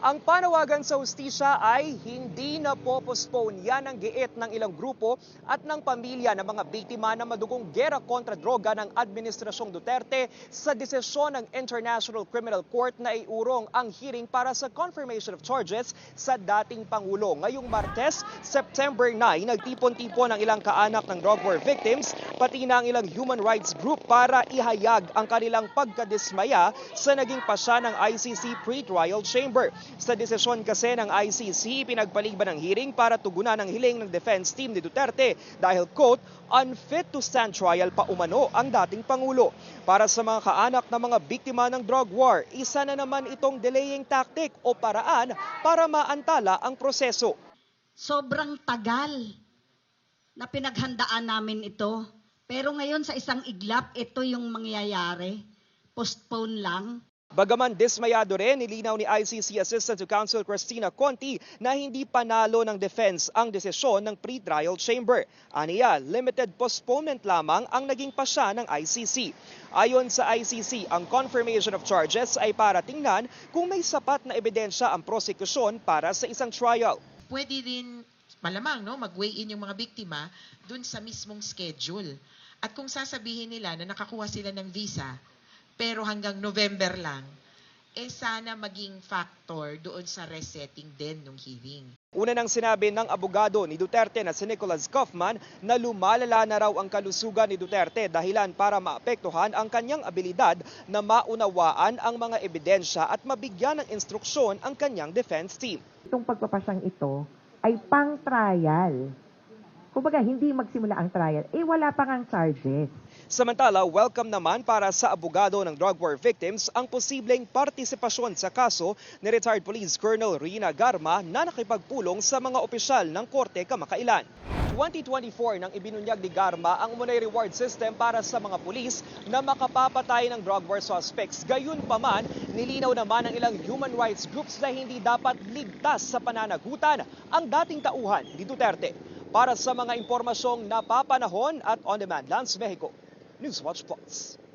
Ang panawagan sa hustisya ay hindi na po-postpone. Yan ang giit ng ilang grupo at ng pamilya ng mga biktima ng madugong gera kontra droga ng Administrasyong Duterte sa desisyon ng International Criminal Court na iurong ang hearing para sa confirmation of charges sa dating Pangulo. Ngayong Martes, September 9, nagtipon-tipon ang ilang kaanak ng drug war victims, pati na ang ilang human rights group para ihayag ang kanilang pagkadismaya sa naging pasya ng ICC pre-trial chamber. Sa desisyon kasi ng ICC, pinagpaliban ng hearing para tugunan ang hiling ng defense team ni Duterte dahil, quote, unfit to stand trial pa umano ang dating Pangulo. Para sa mga kaanak ng mga biktima ng drug war, isa na naman itong delaying tactic o paraan para maantala ang proseso. sobrang tagal na pinaghandaan namin ito. Pero ngayon sa isang iglap, ito yung mangyayari. Postpone lang. Bagaman dismayado rin, nilinaw ni ICC Assistant to Counsel Christina Conti na hindi panalo ng defense ang desisyon ng pre-trial chamber. Aniya, limited postponement lamang ang naging pasya ng ICC. Ayon sa ICC, ang confirmation of charges ay para tingnan kung may sapat na ebidensya ang prosekusyon para sa isang trial. pwede rin malamang no mag-weigh in yung mga biktima dun sa mismong schedule. At kung sasabihin nila na nakakuha sila ng visa pero hanggang November lang, eh sana maging factor doon sa resetting din ng hearing. Una nang sinabi ng abogado ni Duterte na si Nicholas Kaufman na lumalala na raw ang kalusugan ni Duterte dahilan para maapektuhan ang kanyang abilidad na maunawaan ang mga ebidensya at mabigyan ng instruksyon ang kanyang defense team. itong pagpapasyang ito ay pang-trial. Kumbaga, hindi magsimula ang trial. Eh, wala pa ngang charges. Samantala, welcome naman para sa abogado ng drug war victims ang posibleng partisipasyon sa kaso ni retired Police Colonel Rina Garma na nakipagpulong sa mga opisyal ng korte kamakailan. 2024 nang ibinunyag ni Garma ang umunay reward system para sa mga pulis na makapapatay ng drug war suspects. Gayun pa man, nilinaw naman ng ilang human rights groups na hindi dapat ligtas sa pananagutan ang dating tauhan ni Duterte. Para sa mga impormasyong napapanahon at on-demand Lance Mexico, newswatch plots.